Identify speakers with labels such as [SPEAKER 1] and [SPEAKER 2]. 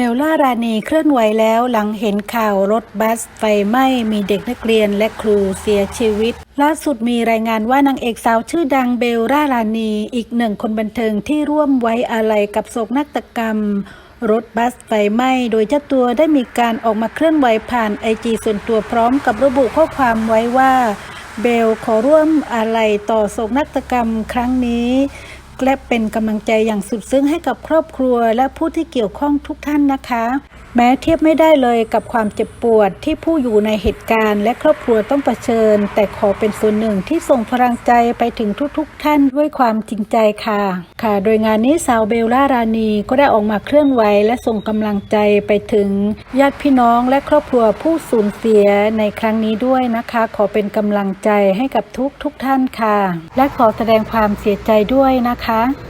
[SPEAKER 1] บลล่ารานีเคลื่อนไหวแล้วหลังเห็นข่าวรถบัสไฟไหม้มีเด็กนักเรียนและครูเสียชีวิต ล่าสุดมีรายงานว่านางเอกสาวชื่อดังเบลล่ารานีอีกหนึ่งคนบันเทิงที่ร่วมไว้อาลัยกับโศกนาฏกรรม รถบัสไฟไหม้โดยเจ้าตัวได้มีการออกมาเคลื่อนไหวผ่านไอจีส่วนตัวพร้อมกับระบุข้อความไว้ว่า เบลขอร่วมอาลัยต่อโศกนาฏกรรมครั้งนี้ และเป็นกำลังใจอย่างสุดซึ้งให้กับครอบครัว และผู้ที่เกี่ยวข้องทุกท่านนะคะ แม้เทียบไม่ได้เลยกับความเจ็บปวดที่ผู้อยู่ในเหตุการณ์ และครอบครัวต้องเผชิญ แต่ขอเป็นส่วนหนึ่งที่ส่งพลังใจไปถึงทุกๆ ท่านด้วยความจริงใจค่ะ ค่ะ โดยงานนี้สาวเบลล่ารานีก็ได้ออกมาเคลื่อนไหวและส่งกำลังใจไปถึงญาติพี่น้องและครอบครัวผู้สูญเสียในครั้งนี้ด้วยนะคะ ขอเป็นกำลังใจให้กับทุกทุกๆท่านค่ะ และขอแสดงความเสียใจด้วยนะคะนะคะ